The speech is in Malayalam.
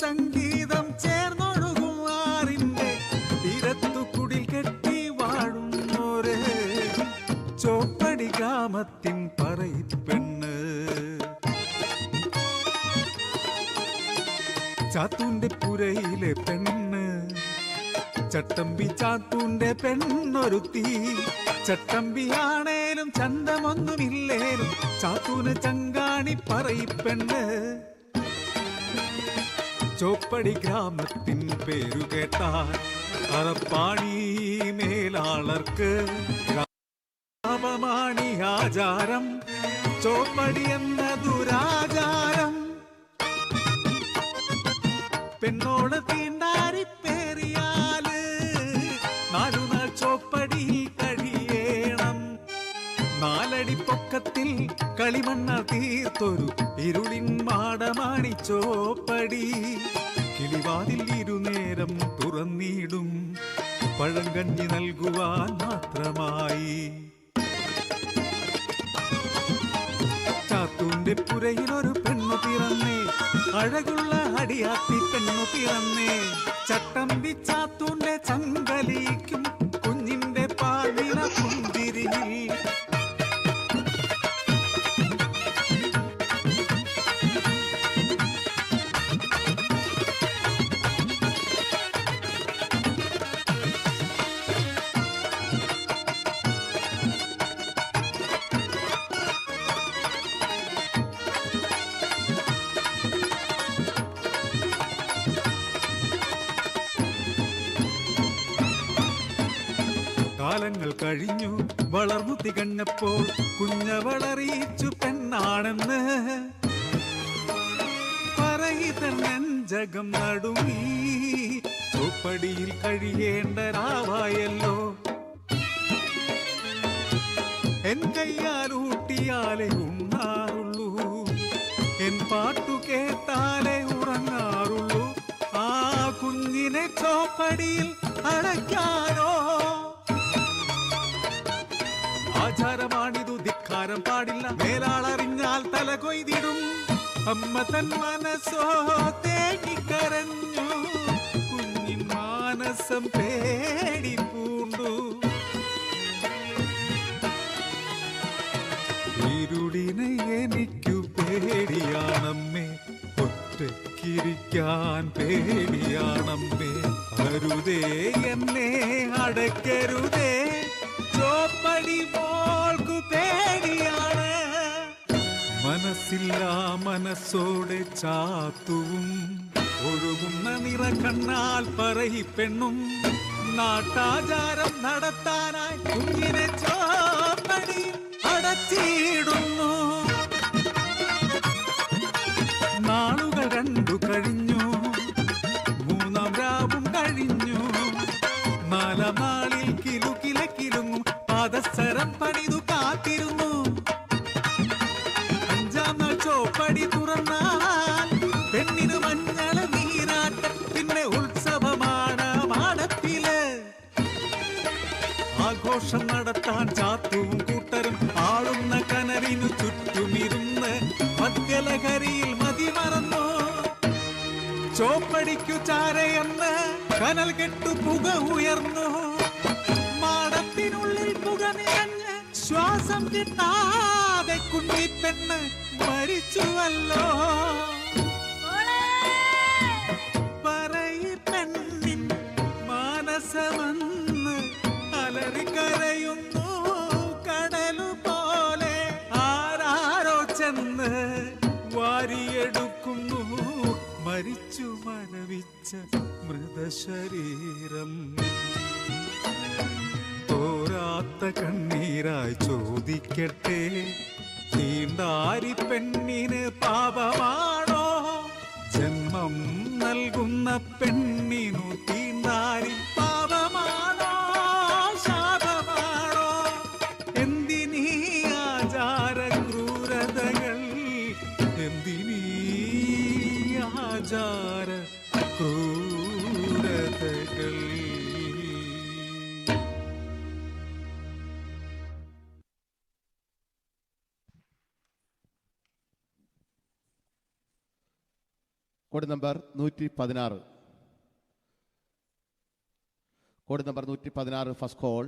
സംഗീതം ചേർന്നൊഴുകും ആറിന്റെ തീരത്തു കുടിൽ കെട്ടി വാഴുന്നോര് ചോപ്പടി ഗ്രാമത്തിൻ പറയിപ്പെണ്ണ്. ചാത്തൂന്റെ പുരയിലെ പെണ്ണ്. ചട്ടമ്പി ചാത്തൂന്റെ പെണ്ണൊരുത്തി. ചട്ടമ്പിയാണേലും ചന്തമൊന്നുമില്ലേലും ചാത്തൂന് ചങ്കാണി പറയിപ്പെണ്ണ്. சோப்படி கிராமத்தின் பேரு கேட்டார் அறப்பாணி மேலாளர்க்கு கிராமமாணி ஆச்சாரம் சோப்படி என்ற துராச்சாரம். பெண்ணோட தீண்டாரி பேரியாலு நாடு நாள் சோப்படி கழியேணம் நாலடி பொக்கத்தில் കളിമണ്ണ തീർത്തൊരു ഇരുളിൻ മാടമാണി ചോപ്പടി. കിളിവാതിൽ ഇരുനേരം തുറന്നിടും പഴങ്കഞ്ഞി നൽകുവാൻ മാത്രമായി. ചാത്തൂന്റെ ഒരു പെണ്ണു പിറന്നേ അഴകുള്ള അടിയാത്തി പെണ്ണു പിറന്നേ. ചട്ടമ്പി ചാത്തൂന്റെ ചങ്കലിക്കും കാലങ്ങൾ കഴിഞ്ഞു. വളർന്നു തികഞ്ഞപ്പോൾ കുഞ്ഞവളറിയിച്ചു പെണ്ണാണെന്ന്. പറയിതൻ നടുങ്ങി. ചോപ്പടിയിൽ കഴിയേണ്ട രാവായല്ലോ. എൻ കയ്യാൽ ഊട്ടിയാലേ ഉണ്ണാറുള്ളൂ. എൻ പാട്ടു കേട്ടാലേ ഉറങ്ങാറുള്ളൂ. ആ കുഞ്ഞിനെ ചോപ്പടിയിൽ അടയ്ക്കാനോ ആചാരമാണിതു ധിക്കാരം പാടില്ല. മേലാളറിഞ്ഞാൽ തല കൊയ്തിടും. അമ്മ തൻ മനസ്സോ തേങ്ങിക്കരഞ്ഞു കുഞ്ഞിൻ മാനസം പേടി പൂണ്ടു. ഇരുടിനെ എനിക്കു പേടിയാണമ്മേ. ഒറ്റക്കിരിക്കാൻ പേടിയാണമ്മേ. അരുതേ എന്നെ അടയ്ക്കരുതേ. ചോപ്പടി മോൾക്കു പേടിയാണ്. മനസ്സില്ല മനസ്സോടെ ചാത്തുവും. ഒഴുകുന്ന നിറ കണ്ണാൽ പറയി പെണ്ണും. നാട്ടാചാരം നടത്താനായി കുഞ്ഞിനെ ചോപ്പടി അടച്ചിടുന്നു. നാളുകൾ രണ്ടു കഴിഞ്ഞു. മൂന്നാം രാവും കഴിഞ്ഞു. നാലാം കനൽ കെട്ടു പുക ഉയർന്നു. മാടത്തിനുള്ളിൽ പുക നിറഞ്ഞ് ശ്വാസം കിട്ടാതെ കുഞ്ഞിപ്പെണ്ണ് മരിച്ചുവല്ലോ. പറയി പെണ്ണിൻ മാനസമെന്ന് അലറിക്കരയുന്നു കടലു പോലെ ആരാരോ ചെന്ന് വാരിയെടുക്കുന്നു. മരിച്ചു മരവിച്ച മൃതശരീരം തോരാത്ത കണ്ണീരായി ചോദിക്കട്ടെ തീണ്ടാരി പെണ്ണിന് പാപമാണോ? ജന്മം നൽകുന്ന പെണ്ണിനു കോഡ് നമ്പർ നൂറ്റി പതിനാറ് കോഡ് നമ്പർ നൂറ്റി പതിനാറ് ഫസ്റ്റ് കോൾ.